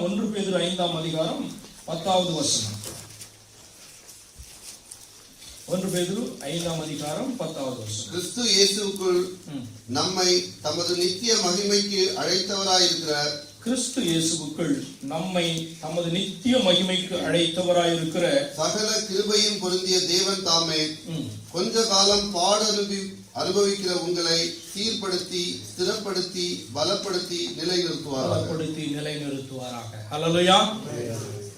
ஒன்று பேதுரு ஐந்தாம் அதிகாரம் பத்தாவது வசனம். ஒன்று பேதுரு ஐந்தாம் அதிகாரம் பத்தாவது வசனம். கிறிஸ்து இயேசுவுக்குள் ம். நம்மை தமது நித்திய மகிமைக்கு அழைத்தவராயிருக்கிற கிறிஸ்து இயேசுவுக்குள் நம்மை தமது நித்திய மகிமைக்கு அழைத்தவராயிருக்கிற சகல கிருபையும் பொருந்திய தேவன் தாமே கொஞ்ச காலம் பாட அனுபவி அனுபவிக்கிற உங்களை சீர்படுத்தி ஸ்திரப்படுத்தி பலப்படுத்தி நிலைநிறுத்துவார் பலப்படுத்தி நிலைநிறுத்துவாராக. ஹalleluya.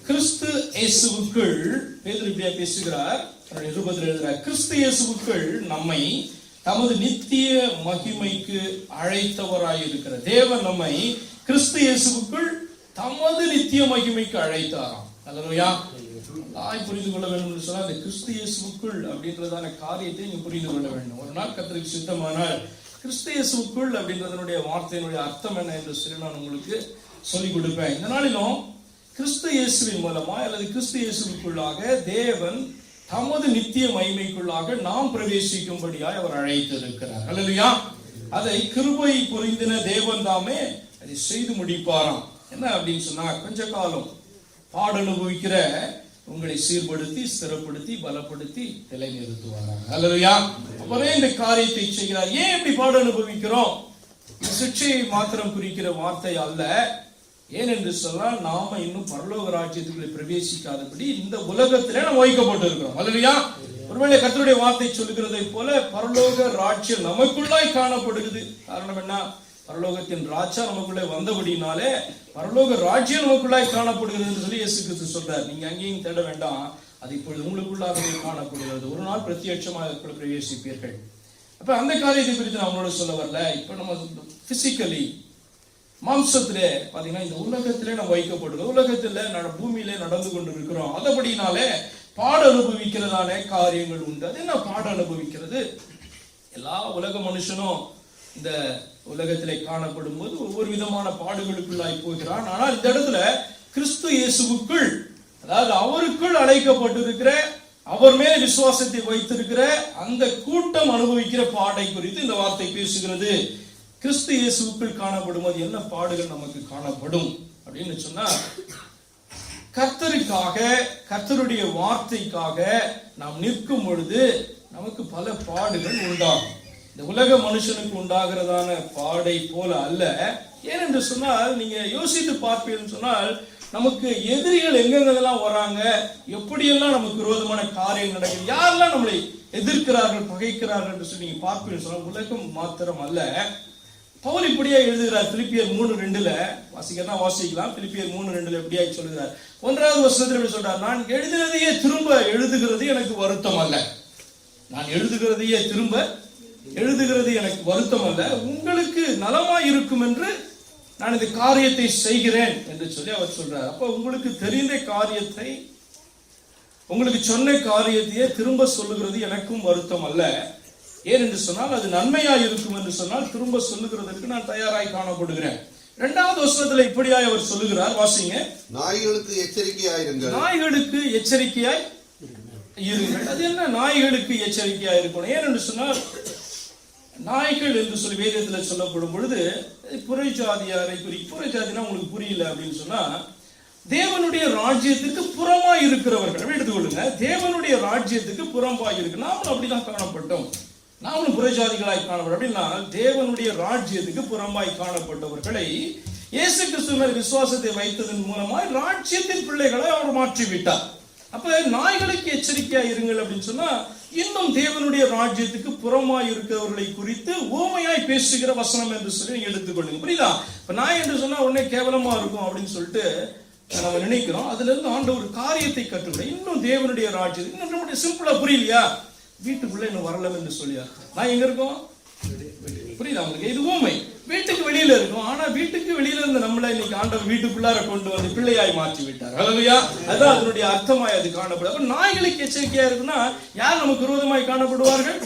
கிறிஸ்து இயேசுவுக்குள் பேதிருப்பியா பேசுகிறார்? தன்னுடைய நிருபத்தில் எழுதுகிறார் கிறிஸ்து இயேசுவுக்குள் நம்மை தமது நித்திய மகிமைக்கு அழைத்தவராயிருக்கிற தேவன் நம்மை கிறிஸ்து இயேசுவுக்குள் தமது நித்திய மகிமைக்கு அழைத்தாராம். ஹalleluya. நாய் புரிந்து கொள்ள வேண்டும் என்று சொன்னால் அந்த கிறிஸ்து இயேசுக்குள் அப்படின்றதான காரியத்தை நீங்க புரிந்து கொள்ள வேண்டும். ஒரு நாள் கத்திரிக்கு சித்தமானால் கிறிஸ்து இயேசுக்குள் அப்படின்றதனுடைய வார்த்தையினுடைய அர்த்தம் என்ன என்று சொல்லி நான் உங்களுக்கு சொல்லிக் கொடுப்பேன். இந்த நாளிலும் கிறிஸ்து இயேசுவின் மூலமா அல்லது கிறிஸ்து இயேசுக்குள்ளாக தேவன் தமது நித்திய மகிமைக்குள்ளாக நாம் பிரவேசிக்கும்படியாய் அவர் அழைத்திருக்கிறார். அல்லையா அதை கிருபை புரிந்தின தேவன் தாமே அதை செய்து முடிப்பாராம். என்ன அப்படின்னு சொன்னா கொஞ்ச காலம் பாட அனுபவிக்கிற உங்களை சீர்படுத்தி ஸ்திரப்படுத்தி பலப்படுத்தி நிலைநிறுத்துவாராங்க அல்லையா அவரே இந்த காரியத்தை செய்கிறார். ஏன் இப்படி பாட அனுபவிக்கிறோம்? சிக்ஷையை மாத்திரம் குறிக்கிற வார்த்தை அல்ல. ஏனென்று சொன்னால் நாம இன்னும் பரலோக ராஜ்யத்துக்குள்ளே பிரவேசிக்காதபடி இந்த உலகத்திலே நம்ம வைக்கப்பட்டு அல்லையா ஒருவேளை கத்தருடைய வார்த்தை சொல்லுகிறதை போல பரலோக ராஜ்யம் நமக்குள்ளாய் காணப்படுகிறது. காரணம் என்ன? பரலோகத்தின் ராஜா நமக்குள்ளே வந்தபடினாலே பரலோக ராஜ்யம் நமக்குள்ளாய் காணப்படுகிறது என்று சொல்லி இயேசு கிறிஸ்து சொல்றார். நீங்க அங்கேயும் தேட வேண்டாம். அது இப்பொழுது உங்களுக்குள்ளாகவே காணப்படுகிறது. ஒரு நாள் பிரத்யட்சமாக பிரவேசிப்பீர்கள் அப்ப அந்த காரியத்தை குறித்து நான் உங்களோட சொல்ல வரல. இப்ப நம்ம பிசிக்கலி மாம்சத்திலே பாத்தீங்கன்னா இந்த உலகத்திலே நம்ம வைக்கப்படுகிறோம் உலகத்துல நட- பூமியிலே நடந்து கொண்டு இருக்கிறோம் அதபடினாலே பாட அனுபவிக்கிறதான காரியங்கள் உண்டு. அது என்ன பாட அனுபவிக்கிறது? எல்லா உலக மனுஷனும் இந்த உலகத்திலே காணப்படும் போது ஒவ்வொரு விதமான பாடுகளுக்குள்ளாய் போகிறான். ஆனால் இந்த இடத்துல கிறிஸ்து இயேசுவுக்குள் அதாவது அவருக்குள் அழைக்கப்பட்டிருக்கிற அவர் மேல் விசுவாசத்தை வைத்திருக்கிற அந்த கூட்டம் அனுபவிக்கிற பாடை குறித்து இந்த வார்த்தை பேசுகிறது. கிறிஸ்து இயேசுவுக்குள் காணப்படும் போது என்ன பாடுகள் நமக்கு காணப்படும் அப்படின்னு சொன்னா கர்த்தருக்காக கர்த்தருடைய வார்த்தைக்காக நாம் நிற்கும் பொழுது நமக்கு பல பாடுகள் உண்டாகும். இந்த உலக மனுஷனுக்கு உண்டாகிறதான பாடை போல அல்ல. ஏனென்று சொன்னால் நீங்க யோசித்து பார்ப்பீங்கன்னு சொன்னால் நமக்கு எதிரிகள் எங்கெங்கெல்லாம் வராங்க எப்படியெல்லாம் நமக்கு விரோதமான காரியம் நடக்குது யாரெல்லாம் நம்மளை எதிர்க்கிறார்கள் பகைக்கிறார்கள் என்று சொல்லி நீங்க பார்ப்பீங்கன்னு சொன்னால் உலகம் மாத்திரம் அல்ல. பவுல் இப்படியே எழுதுகிறார் பிலிப்பியர் மூணு ரெண்டுல. வாசிக்கிறதா வாசிக்கலாம். பிலிப்பியர் மூணு ரெண்டுல எப்படியா சொல்லுகிறார். ஒன்றாவது வருஷத்துல எப்படி சொல்றார் நான் எழுதுகிறதையே திரும்ப எழுதுகிறது எனக்கு வருத்தம் அல்ல. நான் எழுதுகிறதையே திரும்ப எழுதுகிறது எனக்கு வருத்தம் அல்ல. உங்களுக்கு நலமாய் இருக்கும் என்று நான் இந்த காரியத்தை செய்கிறேன் என்று சொல்லி அவர் சொல்றார். அப்ப உங்களுக்கு தெரிந்த காரியத்தை உங்களுக்கு சொன்ன காரியத்தையே திரும்ப சொல்லுகிறது எனக்கும் வருத்தம் அல்ல. ஏன் என்று சொன்னால் அது நன்மையாய் இருக்கும் என்று சொன்னால் திரும்ப சொல்லுகிறதற்கு நான் தயாராய் காணப்படுகிறேன். இரண்டாவது வசனத்துல இப்படியாய் அவர் சொல்லுகிறார் வாசிங்க. நாய்களுக்கு எச்சரிக்கையாயிருங்கள் நாய்களுக்கு எச்சரிக்கையாய் இருங்கள். அது என்ன? நாய்களுக்கு எச்சரிக்கையாய் இருக்கணும். ஏன் என்று சொன்னால் நாய்கள் என்று சொல்லி வேதத்தில் சொல்லப்படும் பொழுது புறை ஜாதியாரை குறி புறை ஜாதினா உங்களுக்கு புரியல அப்படின்னு சொன்னா தேவனுடைய ராஜ்யத்துக்கு புறமா இருக்கிறவர்கள் அப்படி எடுத்துக்கொள்ளுங்க. தேவனுடைய ராஜ்யத்துக்கு புறம்பா இருக்கு. நாமளும் அப்படிதான் காணப்பட்டோம். நாமளும் புறஜாதிகளாய் காணப்படும் அப்படின்னா தேவனுடைய ராஜ்யத்துக்கு புறம்பாய் காணப்பட்டவர்களை இயேசு கிறிஸ்துவ விசுவாசத்தை வைத்ததன் மூலமாய் ராஜ்யத்தின் பிள்ளைகளை அவர் மாற்றி விட்டார் அப்ப நாய்களுக்கு எச்சரிக்கையா இருங்கள் அப்படின்னு சொன்னா இன்னும் தேவனுடைய ராஜ்யத்துக்கு புறமாய் இருக்கிறவர்களை குறித்து ஓமையாய் பேசுகிற வசனம் என்று சொல்லி நீங்க எடுத்துக்கொள்ளுங்க. புரியுதா? இப்ப நாய் என்று சொன்னா உடனே கேவலமா இருக்கும் அப்படின்னு சொல்லிட்டு நம்ம நினைக்கிறோம். அதுல இருந்து ஒரு காரியத்தை கற்றுக்கொள்ள இன்னும் தேவனுடைய ராஜ்யம் இன்னும் நம்முடைய சிம்பிளா புரியலையா? வீட்டுக்குள்ள இன்னும் வரல என்று சொல்லியா நான் எங்க இருக்கோம்? புரியுதா உங்களுக்கு? இது ஓமை வீட்டுக்கு வெளியில இருக்கும். ஆனா வீட்டுக்கு வெளியில இருந்த நம்மள இன்னைக்கு ஆண்டவர் வீட்டுக்குள்ளார கொண்டு வந்து பிள்ளையாய் மாற்றி விட்டார். அல்லையா அதான் அதனுடைய அர்த்தமாய் அது காணப்படும். அப்ப நாய்களுக்கு எச்சரிக்கையா இருக்குன்னா யார் நமக்கு விரோதமாய் காணப்படுவார்கள்?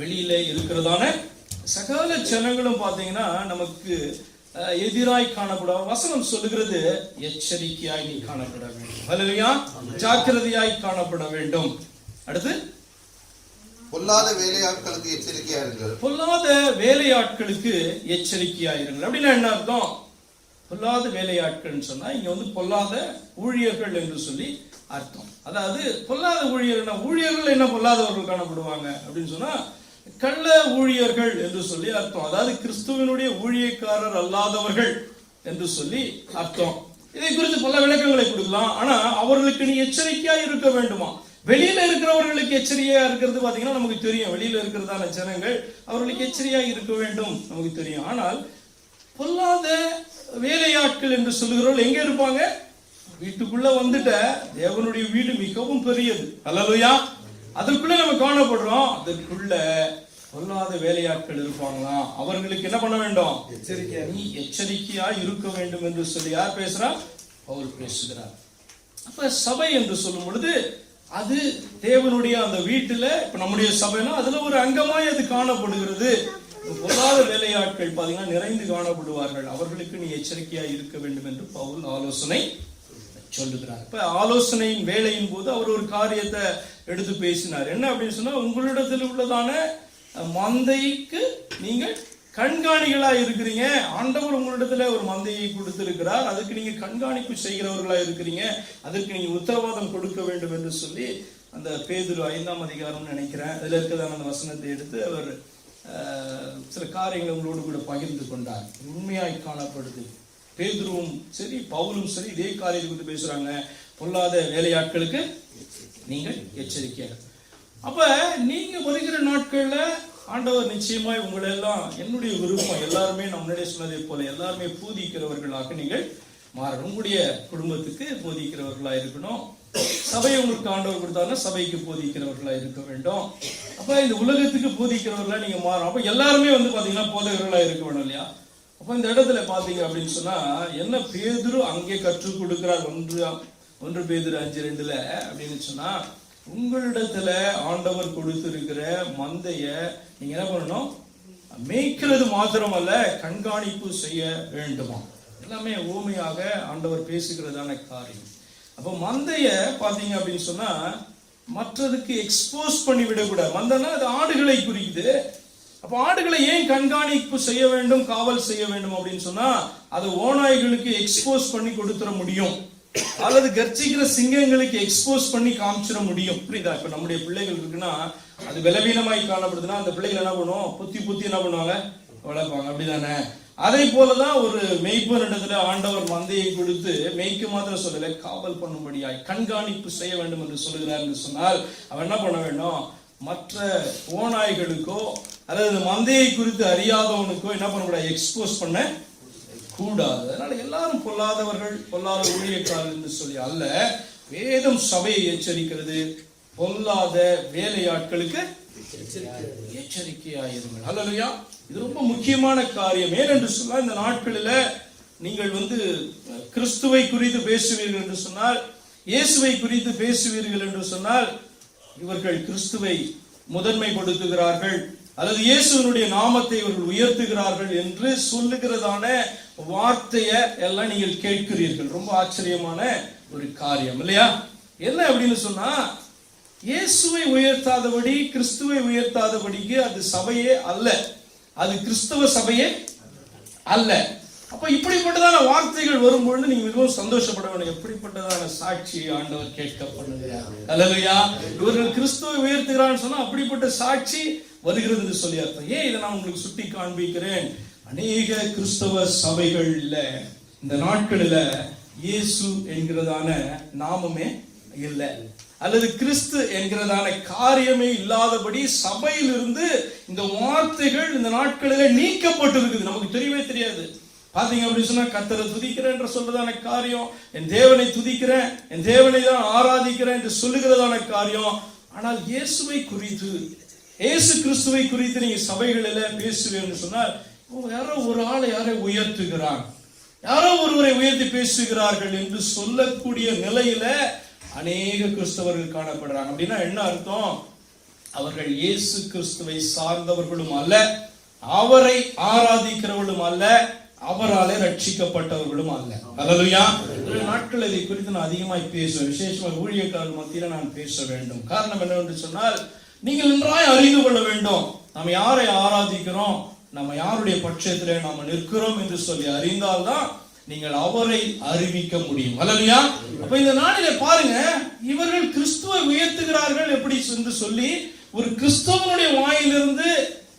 வெளியில இருக்கிறதான சகல ஜனங்களும் பாத்தீங்கன்னா நமக்கு எதிராய் காணப்படும். வசனம் சொல்லுகிறது எச்சரிக்கையாய் நீ காணப்பட வேண்டும். ஜாக்கிரதையாய் காணப்பட வேண்டும். அடுத்து பொல்லாத வேலையாட்களுக்கு எச்சரிக்கையாயிருங்கள். பொல்லாத வேலையாட்களுக்கு எச்சரிக்கையாயிருங்கள். அப்படின்னா என்ன அர்த்தம்? பொல்லாத வேலையாட்கள்னு சொன்னா இங்க வந்து பொல்லாத ஊழியர்கள் என்று சொல்லி அர்த்தம். அதாவது பொல்லாத ஊழியர்கள் ஊழியர்கள் என்ன பொல்லாதவர்கள் காணப்படுவாங்க? அப்படின்னு சொன்னா கள்ள ஊழியர்கள் என்று சொல்லி அர்த்தம். அதாவது கிறிஸ்துவனுடைய ஊழியக்காரர் அல்லாதவர்கள் என்று சொல்லி அர்த்தம். இதை குறித்து பல விளக்கங்களை கொடுக்கலாம். ஆனா அவர்களுக்கு நீ எச்சரிக்கையா இருக்க வேண்டுமா? வெளியில இருக்கிறவர்களுக்கு எச்சரிக்கையா இருக்கிறது பாத்தீங்கன்னா நமக்கு தெரியும். வெளியில இருக்கிறதான ஜனங்கள் அவர்களுக்கு எச்சரிக்கையா இருக்க வேண்டும். நமக்கு தெரியும். ஆனால் பொல்லாத வேலையாட்கள் என்று சொல்லுகிறவர்கள் எங்க இருப்பாங்க? வீட்டுக்குள்ள வந்துட்ட தேவனுடைய வீடு மிகவும் பெரியது. அல்லலுயா. அதற்குள்ள நம்ம காணப்படுறோம். அதற்குள்ள பொல்லாத வேலையாட்கள் இருப்பாங்களாம் அவர்களுக்கு என்ன பண்ண வேண்டும்? எச்சரிக்கையா நீ எச்சரிக்கையா இருக்க வேண்டும் என்று சொல்லி யார் பேசுறா? பவுல் பேசுகிறார். அப்ப சபை என்று சொல்லும் பொழுது அது தேவனுடைய அந்த வீட்டுல இப்ப நம்முடைய சபைனா அதுல ஒரு அங்கமாய் அது காணப்படுகிறது. பொல்லாத வேலையாட்கள் பாத்தீங்கன்னா நிறைந்து காணப்படுவார்கள். அவர்களுக்கு நீ எச்சரிக்கையா இருக்க வேண்டும் என்று பவுல் ஆலோசனை சொல்லுகிறார். இப்ப ஆலோசனையின் வேலையின் போது அவர் ஒரு காரியத்தை எடுத்து பேசினார். என்ன அப்படின்னு சொன்னா உங்களிடத்தில் உள்ளதான மந்தைக்கு நீங்கள் கண்காணிகளா இருக்கிறீங்க. ஆண்டவர் உங்களிடத்துல ஒரு மந்தையை கொடுத்திருக்கிறார். அதுக்கு நீங்க கண்காணிப்பு செய்கிறவர்களா இருக்கிறீங்க. அதற்கு நீங்க உத்தரவாதம் கொடுக்க வேண்டும் என்று சொல்லி அந்த பேதுரு ஐந்தாம் அதிகாரம்னு நினைக்கிறேன். அதுல இருக்கிறதான அந்த வசனத்தை எடுத்து அவர் சில காரியங்களை உங்களோடு கூட பகிர்ந்து கொண்டார். உண்மையாய் காணப்படுது. பேதுருவும் சரி பவுலும் சரி இதே காரியத்தை குறித்து பேசுறாங்க. பொல்லாத வேலையாட்களுக்கு நீங்கள் எச்சரிக்கையாக அப்ப நீங்க வருகிற நாட்கள்ல ஆண்டவர் நிச்சயமாய் உங்களை எல்லாம் என்னுடைய விருப்பம். எல்லாருமே நான் முன்னாடியே சொன்னதை போல எல்லாருமே பூதிக்கிறவர்களாக நீங்கள் மாறணும். உங்களுடைய குடும்பத்துக்கு போதிக்கிறவர்களா இருக்கணும். சபை உங்களுக்கு ஆண்டவர் கொடுத்தாருன்னா சபைக்கு போதிக்கிறவர்களா இருக்க வேண்டும். அப்ப இந்த உலகத்துக்கு போதிக்கிறவர்களா நீங்க மாறணும். அப்ப எல்லாருமே வந்து பாத்தீங்கன்னா போதகர்களா இருக்க வேணும் இல்லையா? அப்ப இந்த இடத்துல பாத்தீங்க அப்படின்னு சொன்னா என்ன பேதுரு அங்கே கற்றுக் கொடுக்கிறார்? ஒன்று ஒன்று பேதுரு அஞ்சு ரெண்டுல அப்படின்னு சொன்னா உங்களிடத்துல ஆண்டவர் கொடுத்திருக்கிற மந்தைய நீங்க என்ன பண்ணணும்? மேய்க்கிறது மாத்திரமல்ல கண்காணிப்பு செய்ய வேண்டுமா? எல்லாமே ஊமையாக ஆண்டவர் பேசுகிறதான காரியம். அப்ப மந்தைய பாத்தீங்க அப்படின்னு சொன்னா மற்றதுக்கு எக்ஸ்போஸ் பண்ணி விடக்கூடாது. மந்தனா அது ஆடுகளை குறிக்குது. அப்ப ஆடுகளை ஏன் கண்காணிப்பு செய்ய வேண்டும் காவல் செய்ய வேண்டும் அப்படின்னு சொன்னா அது ஓநாய்களுக்கு எக்ஸ்போஸ் பண்ணி கொடுத்துட முடியும். அல்லது கர்ச்சிக்கிற சிங்கங்களுக்கு எக்ஸ்போஸ் பண்ணி காமிச்சிட முடியும். புரியுதா? இப்ப நம்முடைய பிள்ளைகள் இருக்குன்னா அது பலவீனமாய் காணப்படுதுன்னா அந்த பிள்ளைகள் என்ன பண்ணுவோம் புத்தி புத்தி என்ன பண்ணுவாங்க? வளர்ப்பாங்க. அப்படிதானே? அதே போலதான் ஒரு மெய்ப்பனிடத்துல ஆண்டவர் மந்தையை கொடுத்து மெய்க்கு மாத்திரம் சொல்லல காவல் பண்ணும்படியாய் கண்காணிப்பு செய்ய வேண்டும் என்று சொல்லுகிறார் என்று சொன்னால் அவன் என்ன பண்ண வேண்டும்? மற்ற ஓநாய்களுக்கோ அல்லது மந்தையை குறித்து அறியாதவனுக்கோ என்ன பண்ணக்கூடாது எக்ஸ்போஸ் பண்ண கூடாது. அதனால எல்லாரும் பொல்லாதவர்கள் பொல்லாத ஊழியக்காரர் என்று சொல்லி அல்ல வேதம் சபையை எச்சரிக்கிறது. பொல்லாத வேலையாட்களுக்கு எச்சரிக்கையாயிருங்கள் அல்லையா இது ரொம்ப முக்கியமான காரியம். ஏனென்று சொன்னால் இந்த நாட்களில் நீங்கள் வந்து கிறிஸ்துவை குறித்து பேசுவீர்கள் என்று சொன்னால் இயேசுவை குறித்து பேசுவீர்கள் என்று சொன்னால் இவர்கள் கிறிஸ்துவை முதன்மைப்படுத்துகிறார்கள் அல்லது இயேசுவனுடைய நாமத்தை இவர்கள் உயர்த்துகிறார்கள் என்று சொல்லுகிறதான வார்த்தையை எல்லாம் நீங்கள் கேட்கிறீர்கள். ரொம்ப ஆச்சரியமான ஒரு காரியம் இல்லையா? என்ன அப்படின்னு சொன்னா இயேசுவை உயர்த்தாதபடி கிறிஸ்துவை உயர்த்தாதபடிக்கு அது சபையே அல்ல. அது கிறிஸ்தவ சபையே அல்ல. அப்ப இப்படிப்பட்டதான வார்த்தைகள் வரும்பொழுது நீங்க மிகவும் சந்தோஷப்பட வேண்டும் எப்படிப்பட்டதான சாட்சி ஆண்டவர் கேட்க பண்ணுகிறார் அல்லையா இவர்கள் கிறிஸ்துவை உயர்த்துகிறான்னு சொன்னா அப்படிப்பட்ட சாட்சி வருகிறது என்று சொல்லி அர்த்தம். ஏன் இதை நான் உங்களுக்கு சுட்டி காண்பிக்கிறேன்? அநேக கிறிஸ்தவ சபைகள்ல இந்த நாட்களில் இயேசு என்கிறதான நாமமே இல்லை. அல்லது கிறிஸ்து என்கிறதான காரியமே இல்லாதபடி சபையிலிருந்து இந்த வார்த்தைகள் இந்த நாட்களில் நீக்கப்பட்டிருக்குது. நமக்கு தெரியவே தெரியாது. பாத்தீங்க அப்படின்னு சொன்னா கத்தரை துதிக்கிறேன் சொல்றதான காரியம் என் தேவனை துதிக்கிறேன் என் தேவனை தான் ஆராதிக்கிறேன் என்று சொல்லுகிறதான காரியம். ஆனால் இயேசுவை குறித்து இயேசு கிறிஸ்துவை குறித்து நீங்க சபைகளில பேசுவேன்னு சொன்னால் யாரோ ஒரு ஆளை யாரை உயர்த்துகிறான் யாரோ ஒருவரை உயர்த்தி பேசுகிறார்கள் என்று சொல்லக்கூடிய நிலையில அநேக கிறிஸ்தவர்கள் காணப்படுறாங்க. அப்படின்னா என்ன அர்த்தம்? அவர்கள் இயேசு கிறிஸ்துவை சார்ந்தவர்களும் அல்ல அவரை ஆராதிக்கிறவர்களும் அல்ல அவராலே ரட்சிக்கப்பட்டவர்களும் அல்ல. அல்லலுயா ஒரு நாட்கள் இதை குறித்து நான் அதிகமாய் பேசுவேன். விசேஷமாக ஊழியக்காரர் மத்தியில நான் பேச வேண்டும். காரணம் என்னவென்று சொன்னால் நீங்கள் நன்றாய் அறிந்து கொள்ள வேண்டும். நாம் யாரை ஆராதிக்கிறோம்? நம்ம யாருடைய பட்சத்திலே நாம் நிற்கிறோம் என்று சொல்லி அறிந்தால்தான் நீங்கள் அவரை அறிவிக்க முடியும். அல்லையா அப்ப இந்த நாளிலே பாருங்க இவர்கள் கிறிஸ்துவை உயர்த்துகிறார்கள் எப்படி என்று சொல்லி ஒரு கிறிஸ்தவனுடைய வாயிலிருந்து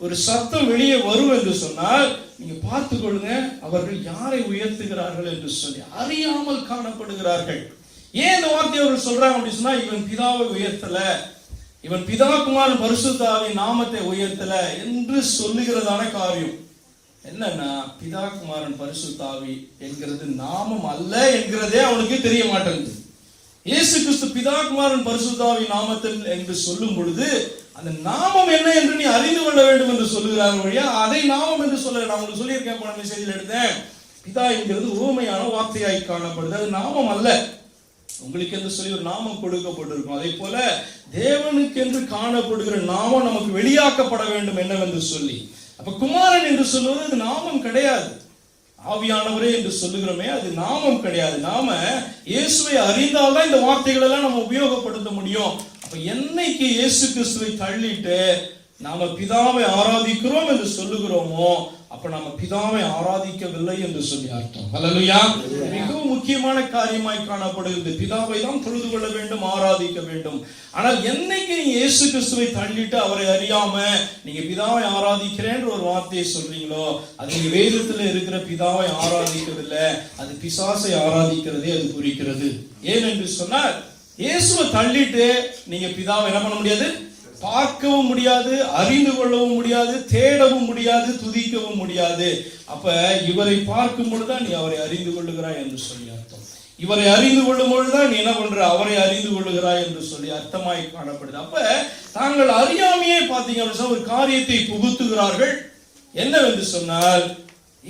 ஒரு சத்தம் வெளியே வரும் என்று சொன்னால் நீங்க பார்த்து கொள்ளுங்க அவர்கள் யாரை உயர்த்துகிறார்கள் என்று சொல்லி அறியாமல் காணப்படுகிறார்கள். ஏன் இந்த வார்த்தையை அவர்கள் சொல்றாங்க அப்படின்னு சொன்னா இவன் பிதாவை உயர்த்தல. இவன் பிதா குமாரன் பரிசுத்தாவின் நாமத்தை உயர்த்தல என்று சொல்லுகிறதான காரியம். என்னன்னா பிதா குமாரன் பரிசுத்தாவி என்கிறது நாமம் அல்ல என்கிறதே அவனுக்கு தெரிய மாட்டேங்குது. இயேசு கிறிஸ்து பிதா குமாரன் பரிசுத்தாவி நாமத்தில் என்று சொல்லும் பொழுது அந்த நாமம் என்ன என்று நீ அறிந்து கொள்ள வேண்டும் என்று சொல்லுகிறார் வழியா அதை நாமம் என்று சொல்ல நான் உங்களுக்கு சொல்லியிருக்கேன் போன மெசேஜில் எடுத்தேன். பிதா என்கிறது ஊமையான வார்த்தையாய் காணப்படுது. அது நாமம் அல்ல. உங்களுக்கு என்று சொல்லி ஒரு நாமம் கொடுக்கப்பட்டிருக்கும். அதே போல தேவனுக்கு என்று காணப்படுகிற நாமம் நமக்கு வெளியாக்கப்பட வேண்டும் என்னவென்று சொல்லி. அப்ப குமாரன் என்று சொல்வது அது நாமம் கிடையாது. ஆவியானவரே என்று சொல்லுகிறோமே அது நாமம் கிடையாது. நாம இயேசுவை அறிந்தால்தான் இந்த வார்த்தைகள் எல்லாம் நம்ம உபயோகப்படுத்த முடியும். அப்ப என்னைக்கு இயேசு கிறிஸ்துவை தள்ளிட்டு நாம பிதாவை ஆராதிக்கிறோம் என்று சொல்லுகிறோமோ அப்ப நாம பிதாவை ஆராதிக்கவில்லை என்று சொல்லி அர்த்தம். ஹalleluya. மிகவும் முக்கியமான காரியமாய் காணப்படுகிறது. பிதாவை தான் தொழுது கொள்ள வேண்டும் ஆராதிக்க வேண்டும். ஆனால் என்னைக்கு நீங்க இயேசு கிறிஸ்துவை தள்ளிட்டு அவரை அறியாம நீங்க பிதாவை ஆராதிக்கிறேன்ற ஒரு வார்த்தையை சொல்றீங்களோ அது நீங்க வேதத்துல இருக்கிற பிதாவை ஆராதிக்கவில்லை அது பிசாசை ஆராதிக்கிறதே அது குறிக்கிறது. ஏன் என்று சொன்னால் இயேசுவை தள்ளிட்டு நீங்க பிதாவை என்ன பண்ண முடியாது? பார்க்கவும் முடியாது அறிந்து கொள்ளவும் முடியாது தேடவும் முடியாது துதிக்கவும் முடியாது. அப்ப இவரை பார்க்கும் பொழுதுதான் நீ அவரை அறிந்து கொள்ளுகிறாய் என்று சொல்லி அர்த்தம். இவரை அறிந்து கொள்ளும் பொழுதுதான் நீ என்ன பண்ற? அவரை அறிந்து கொள்ளுகிறாய் என்று சொல்லி அர்த்தமாய் காணப்படுது. அப்ப தாங்கள் அறியாமையே பார்த்தீங்க அப்படின்னு ஒரு காரியத்தை புகுத்துகிறார்கள். என்னவென்று சொன்னால்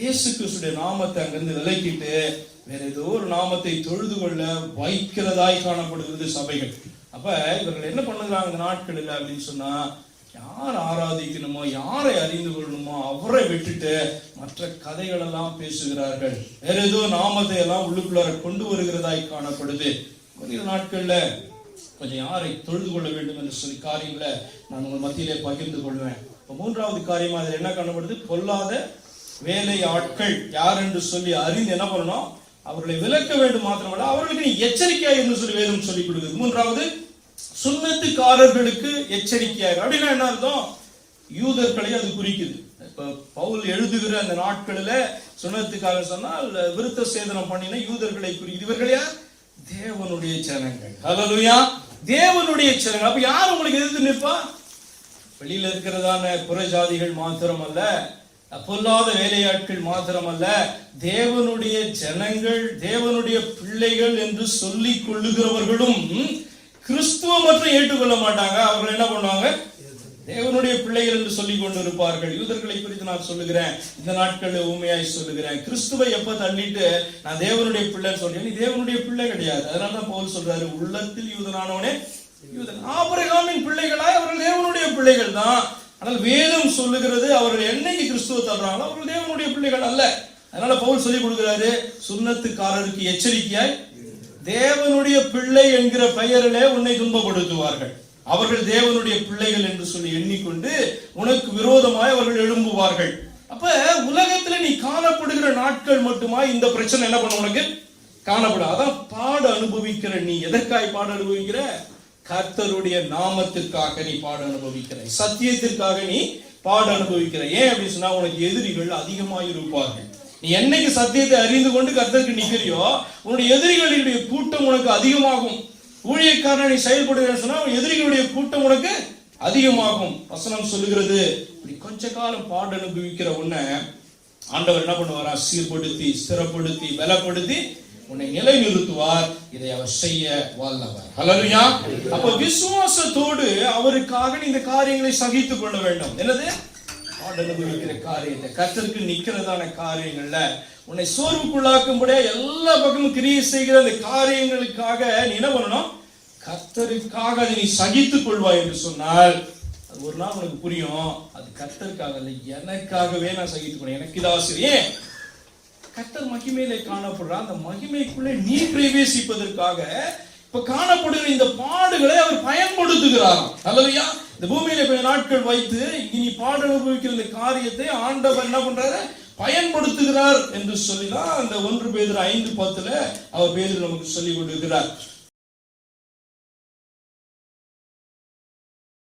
இயேசு கிறிஸ்துடைய நாமத்தை அங்கிருந்து விலக்கிட்டு வேற ஏதோ ஒரு நாமத்தை தொழுது கொள்ள வைக்கிறதாய் காணப்படுகிறது சபைகள். அப்ப இவர்கள் என்ன பண்ணுகிறாங்க இந்த நாட்களில் அப்படின்னு சொன்னா யார் ஆராதிக்கணுமோ யாரை அறிந்து கொள்ளணுமோ அவரை விட்டுட்டு மற்ற கதைகள் எல்லாம் பேசுகிறார்கள். வேற ஏதோ நாமத்தை எல்லாம் உள்ளுக்குள்ளார கொண்டு வருகிறதாய் காணப்படுது. ஒரு நாட்கள்ல கொஞ்சம் யாரை தொழுது கொள்ள வேண்டும் என்று சொல்லி காரியங்களை நான் உங்கள் மத்தியிலே பகிர்ந்து கொள்வேன். இப்ப மூன்றாவது காரியம் அதில் என்ன காணப்படுது? பொல்லாத வேலை ஆட்கள். யார் என்று சொல்லி அறிந்து என்ன பண்ணணும்? அவர்களை விளக்க வேண்டும் மாத்திரமல்ல அவர்களுக்கு நீ எச்சரிக்கையா என்று சொல்லி வேதம் சொல்லி கொடுக்குது. மூன்றாவது சுண்ணத்துக்காரர்களுக்கு எச்சரிக்கையாக அப்படின்னா என்ன அர்த்தம்? யூதர்களை அது குறிக்குது. இப்போ பவுல் எழுதுகிற அந்த நாட்களில சுண்ணத்துக்காரர் சொன்னால் விருத்த சேதனம் பண்ணின யூதர்களை குறிக்குது. இவர்கள் யார்? தேவனுடைய ஜனங்கள். ஹalleluya. தேவனுடைய ஜனங்கள். அப்ப யார் உங்களுக்கு எதிர்த்து நிற்பா? வெளியில இருக்கிறதான புறஜாதிகள் மாத்திரம் அல்ல பொல்லாத வேலையாட்கள் மாத்திரம் அல்ல தேவனுடைய ஜனங்கள் தேவனுடைய பிள்ளைகள் என்று சொல்லிக் கொள்ளுகிறவர்களும் கிறிஸ்துவ மற்றும் ஏற்றுக்கொள்ள மாட்டாங்க. அவர்கள் என்ன பண்ணுவாங்க? தேவனுடைய பிள்ளைகள் என்று சொல்லிக் கொண்டிருப்பார்கள். யூதர்களை குறித்து நான் சொல்லுகிறேன். இந்த நாட்கள் உண்மையாய் சொல்லுகிறேன். கிறிஸ்துவை எப்ப தள்ளிட்டு நான் தேவனுடைய பிள்ளைன்னு சொல்றேன்? நீ தேவனுடைய பிள்ளை கிடையாது. அதனால தான் பவுல் சொல்றாரு உள்ளத்தில் யூதனானவனே யூதன். ஆபரகாமின் பிள்ளைகளாய் அவர்கள் தேவனுடைய பிள்ளைகள் தான். ஆனால் வேதம் சொல்லுகிறது அவர்கள் என்னைக்கு கிறிஸ்துவ தள்ளுறாங்களோ அவர்கள் தேவனுடைய பிள்ளைகள் அல்ல. அதனால பவுல் சொல்லி கொடுக்கிறாரு சுண்ணத்துக்காரருக்கு எச்சரிக்கையாய் தேவனுடைய பிள்ளை என்கிற பெயரிலே உன்னை துன்பப்படுத்துவார்கள். அவர்கள் தேவனுடைய பிள்ளைகள் என்று சொல்லி எண்ணிக்கொண்டு உனக்கு விரோதமாய் அவர்கள் எழும்புவார்கள். அப்ப உலகத்துல நீ காணப்படுகிற நாட்கள் மட்டுமா இந்த பிரச்சனை என்ன பண்ண உனக்கு? காணப்படும். அதான் பாடு அனுபவிக்கிற நீ. எதற்காய் பாடு அனுபவிக்கிற? கர்த்தருடைய நாமத்திற்காக நீ பாடு அனுபவிக்கிற. சத்தியத்திற்காக நீ பாடு அனுபவிக்கிற. ஏன் அப்படின்னு சொன்னா உனக்கு எதிரிகள் அதிகமாக இருப்பார்கள் நீ என்னைக்கு சத்தியத்தை அறிந்து கொண்டு கர்த்தருக்கு நிக்கிறியோ உன்னுடைய எதிரிகளுடைய கூட்டம் உனக்கு அதிகமாகும். ஊழியக்காரனை நீ செயல்படுகிறேன்னு சொன்னா எதிரிகளுடைய கூட்டம் உனக்கு அதிகமாகும். வசனம் சொல்லுகிறது. இப்படி கொஞ்ச காலம் பாடு அனுபவிக்கிற உன்னை ஆண்டவர் என்ன பண்ணுவாரா? சீர்படுத்தி ஸ்திரப்படுத்தி பலப்படுத்தி உன்னை நிலைநிறுத்துவார். இதை அவர் செய்ய வாழ்ந்தவர் ஹalleluya அப்ப விசுவாசத்தோடு அவருக்காக நீ இந்த காரியங்களை சகித்துக் கொள்ள வேண்டும். என்னது? பாடு அனுபவிக்கிற காரியத்தை கர்த்தருக்கு நிக்கிறதான காரியங்கள்ல உன்னை சோர்வுக்குள்ளாக்கும்படியா எல்லா பக்கமும் கிரியை செய்கிற அந்த காரியங்களுக்காக நீ என்ன பண்ணணும்? கர்த்தருக்காக அதை நீ சகித்துக் கொள்வாய் என்று சொன்னால் அது ஒரு நாள் உனக்கு புரியும். அது கர்த்தருக்காக இல்லை எனக்காகவே நான் சகித்துக்கணும் எனக்கு இது ஆசிரியர் ஏன்? கர்த்தர் மகிமையிலே காணப்படுற. அந்த மகிமைக்குள்ளே நீ பிரவேசிப்பதற்காக இப்ப காணப்படுகிற இந்த பாடுகளை அவர் பயன்படுத்துகிறாராம். அல்லவையா? இந்த பூமியில கொஞ்ச நாட்கள் வைத்து இனி பாடு அனுபவிக்கிற இந்த காரியத்தை ஆண்டவர் என்ன பண்றாரு? பயன்படுத்துகிறார் என்று சொல்லிதான் அந்த ஒன்று பேதர் ஐந்து பத்துல அவர் பேதர் நமக்கு சொல்லிக் கொண்டிருக்கிறார்.